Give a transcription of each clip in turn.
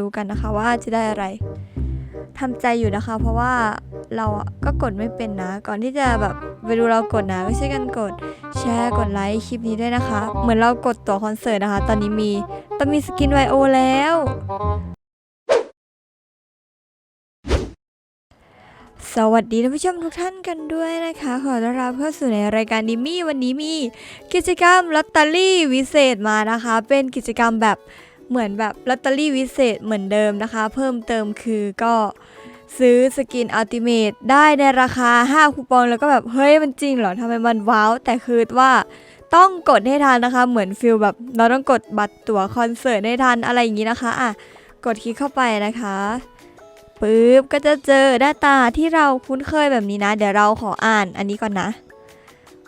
ดูกันนะคะว่าจะได้อะไรทำใจอยู่นะคะ เพราะว่าเราก็กดไม่เป็นนะ ก่อนที่จะแบบไปดูเรากดนะก็ช่กันกดแชร์กดไลค์คลิปนี้ด้วยนะคะ เหมือนเรากดตั๋วคอนเสิร์ตนะคะ ตอนนี้มีต้อนมีสกินไวโอแล้ว สวัสดีท่านผู้ชมทุกท่านกันด้วยนะคะ ขอต้อนรับเข้าสู่ในรายการดิมี่วันนี้มี กิจกรรมลอตเตอรี่วิเศษมานะคะ เป็นกิจกรรมแบบ เหมือนแบบลอตเตอรี่วิเศษเหมือนเดิมนะคะ เพิ่มเติมคือก็ซื้อสกินอัลติเมตได้ในราคา 5 คูปองแล้วก็แบบ เฮ้ย มันจริงเหรอทำไมมันว้าว แต่คือว่าต้องกดให้ทันนะคะ เหมือนฟิลแบบเราต้องกดบัตรตั๋วคอนเสิร์ตให้ทันอะไรอย่างนี้นะคะอะกดคลิกเข้าไปนะคะปึ๊บก็จะเจอหน้าตาที่เราคุ้นเคยแบบนี้นะ เดี๋ยวเราขออ่านอันนี้ก่อนนะ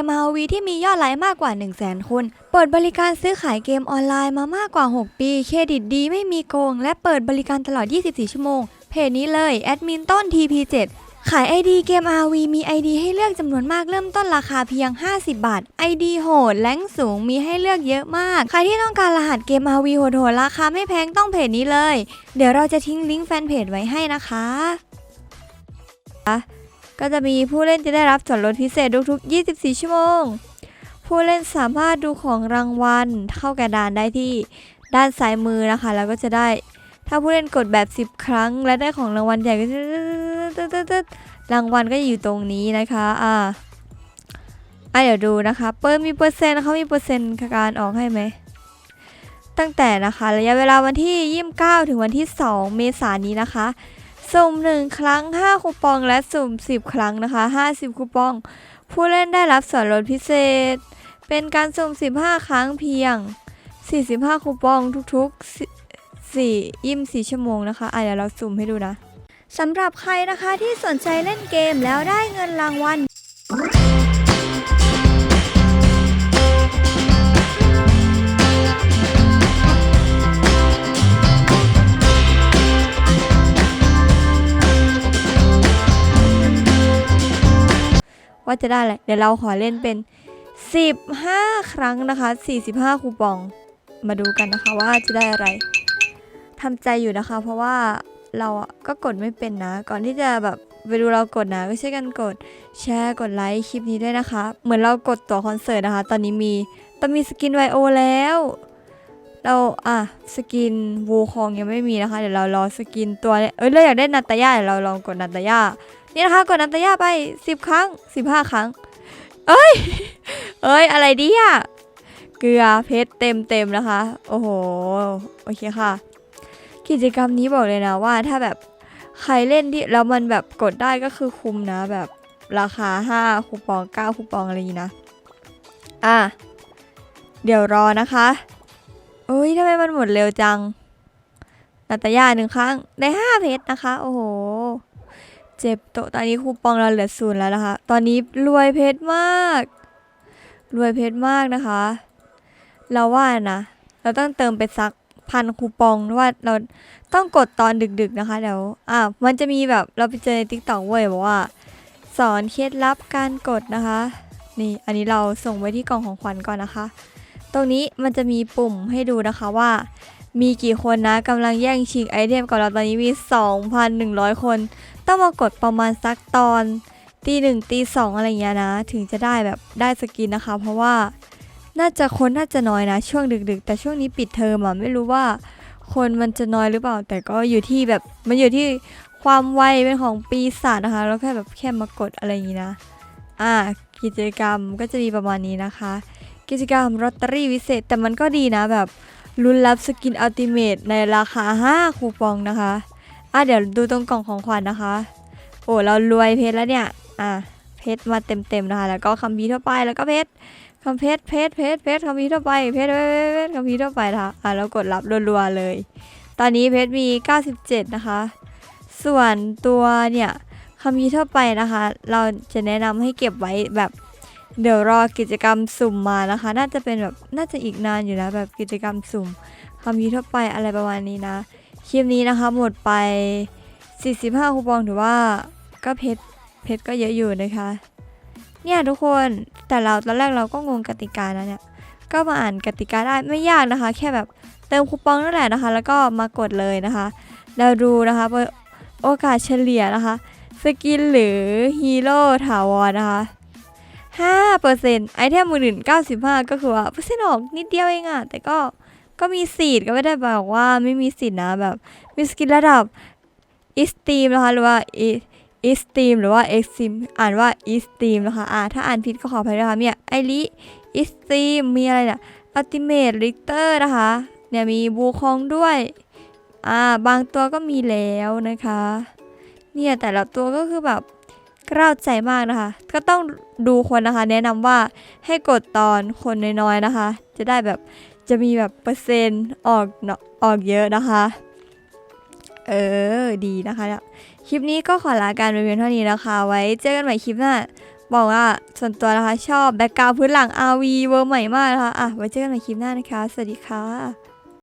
มม RV ที่มียอดไลค์มากกว่า 1 0 0 0 0แสนคนเปิดบริการซื้อขายเกมออนไลน์มามากกว่า 6 ปี เครดิตดีไม่มีโกง และเปิดบริการตลอด 24 ชั่วโมง เพจนี้เลยแอดมินต้น TP7 ขาย ID เกม RV มี ID ให้เลือกจำนวนมากเริ่มต้นราคาเพียง 50 บาท ID โหดแรงสูงมีให้เลือกเยอะมาก ใครที่ต้องการรหัสเกม RV โหดๆราคาไม่แพงต้องเพจนี้เลย เดี๋ยวเราจะทิ้งลิงก์แฟนเพจไว้ให้นะคะ ก็จะมีผู้เล่นจะได้รับส่วนลดพิเศษทุกๆ 24 ชั่วโมง ผู้เล่นสามารถดูของรางวัลเข้ากระดานได้ที่ด้านซ้ายมือนะคะ แล้วก็จะได้ ถ้าผู้เล่นกดแบบ 10 ครั้ง และได้ของรางวัลใหญ่ก็จะรางวัลก็จะอยู่ตรงนี้นะคะอ่าอะเดี๋ยวดูนะคะ เปิดมีเปอร์เซ็นต์เขามีเปอร์เซ็นต์การออกให้ไหม ตั้งแต่นะคะ ระยะเวลาวันที่ 29 ถึงวันที่ 2 เมษายนนี้นะคะ สุ่ม 1 ครั้ง 5 คูปองและสุ่ม 10 ครั้งนะคะ 50 คูปอง ผู้เล่นได้รับส่วนลดพิเศษ เป็นการสุ่ม 15 ครั้งเพียง 45 คูปองทุกๆ 4 ยิ้ม4 ชั่วโมงนะคะอะเดี๋ยวเราสุ่มให้ดูนะสำหรับใครนะคะที่สนใจเล่นเกมแล้วได้เงินรางวัล ว่าจะได้แหละไรเดี๋ยวเราขอเล่นเป็น 15 ครั้งนะคะ 45 คูปอง มาดูกันนะคะว่าจะได้อะไรทำใจอยู่นะคะ เพราะว่าเราอะก็กดไม่เป็นนะ ก่อนที่จะแบบไปดูเรากดนะก็ช่วยกันกดแชร์กดไลค์คลิปนี้ด้วยนะคะ เหมือนเรากดตั๋วคอนเสิร์ตนะคะ ตอนนี้มีตอนมีสกินไวโอแล้ว เราอะสกินวูคองยังไม่มีนะคะ เดี๋ยวเรารอสกินตัวเนี่ยเอ้ยเราอยากได้นาตาย่าเดี๋ยวเราลองกดนาตาย่า นี่นะคะกดนันตยาไป 10 ครั้ง 15 ครั้ง เอ้ย เอ้ย อะไรดีอะเกลือเพชรเต็มเต็มนะคะ โอ้โห โอเคค่ะ กิจกรรมนี้บอกเลยนะว่าถ้าแบบใครเล่นที่แล้วมันแบบกดได้ก็คือคุ้มนะ แบบราคา 5 คูปอง 9 คูปองอะไรอย่างนี้นะ อะ เดี๋ยวรอนะคะเอ้ยทำไมมันหมดเร็วจังนาตยาหนึ่งครั้ง ได้ 5 เพชรนะคะ โอ้โห เจ็บโตตอนนี้คูปองเราเหลือศูนย์แล้วนะคะ ตอนนี้รวยเพชรมาก รวยเพชรมากนะคะ เราว่านะ เราต้องเติมไปสักพันคูปองเพราะว่าเราต้องกดตอนดึกๆนะคะเดี๋ยวอะมันจะมีแบบเราไปเจอในติ๊กต็อกเว้ยบอกว่า สอนเคล็ดลับการกดนะคะ นี่อันนี้เราส่งไว้ที่กล่องของขวัญก่อนนะคะ ตรงนี้มันจะมีปุ่มให้ดูนะคะว่า มีกี่คนนะกำลังแย่งชิงไอเทมกับเราตอนนี้มี 2,100 คน ต้องมากดประมาณสักตอนตีหนึ่งตีสองอะไรเงี้ยนะ ถึงจะได้แบบได้สกินนะคะ เพราะว่าน่าจะคนน่าจะน้อยนะ ช่วงดึกๆ แต่ช่วงนี้ปิดเทอมอะไม่รู้ว่า คนมันจะน้อยหรือเปล่า แต่ก็อยู่ที่แบบมันอยู่ที่ความไวเป็นของปีศาจนะคะ แล้วแค่แบบแค่มากดอะไรอย่างนี้นะ อ่า กิจกรรมก็จะมีประมาณนี้นะคะ กิจกรรมลอตเตอรี่วิเศษแต่มันก็ดีนะแบบ ลุ้นรับสกินอัลติเมทในราคา 5 คูปองนะคะ อะเดี๋ยวดูตรงกล่องของขวัญนะคะ โอ้เรารวยเพชรแล้วเนี่ย อะเพชรมาเต็มๆนะคะ แล้วก็คัมภีร์ทั่วไปแล้วก็เพชรคัมเพชรเพชรเพชรเพชรคัมภีร์ทั่วไปเพชรเพชรเพชรเพชรคัมภีร์ทั่วไปนะคะอะเรากดรับรัวๆเลย ตอนนี้เพชรมี 97 นะคะ ส่วนตัวเนี่ยคำพีร์ทั่วไปนะคะ เราจะแนะนำให้เก็บไว้แบบ เดี๋ยวรอกิจกรรมสุ่มมานะคะ น่าจะเป็นแบบน่าจะอีกนานอยู่นะแบบกิจกรรมสุ่มคำพีร์ทั่วไปอะไรประมาณนี้นะคลิปนี้นะคะหมดไป 45คูปองถือว่าก็เพชรเพชรก็เยอะอยู่นะคะ เนี่ยทุกคนแต่เราตอนแรกเราก็งงกติกานะเนี่ยก็มาอ่านกติกาได้ไม่ยากนะคะ แค่แบบเติมคูปองนั่นแหละนะคะ แล้วก็มากดเลยนะคะเราดูนะคะโอกาสเฉลี่ยนะคะ สกินหรือฮีโร่ถาวรนะคะ 5%ไอเทมมือหนึ่ง95 ก็คือว่าเปอร์เซ็นต์ออกนิดเดียวเองอะแต่ก็ก็มีสิทธิ์ก็ไม่ได้บอกว่าไม่มีสิทธิ์นะแบบมีสกินระดับอีสตีมนะคะหรือว่าอีสตีมหรือว่าเอ็กซิมอ่านว่าอีสตีมนะคะอ่าถ้าอ่านผิดก็ขออภัยนะคะเนี่ยไอริอีสตีมมีอะไรเนี่ยอัลติเมทลิเตอร์นะคะเนี่ยมีบูคองด้วยอ่าบางตัวก็มีแล้วนะคะ เนี่ยแต่ละตัวก็คือแบบ กล้าวใจมากนะคะ ก็ต้องดูคนนะคะ แนะนำว่าให้กดตอนคนน้อยๆนะคะ จะได้แบบจะมีแบบเปอร์เซ็นต์ออกออกเยอะนะคะ เออดีนะคะคลิปนี้ก็ขอลาการไปเพียงเท่านี้นะคะ ไว้เจอกันใหม่คลิปหน้าบอกว่าส่วนตัวนะคะ ชอบแบ็กกราวพื้นหลัง RV เวอร์ใหม่มากนะคะอะไว้เจอกันใหม่คลิปหน้านะคะ สวัสดีค่ะ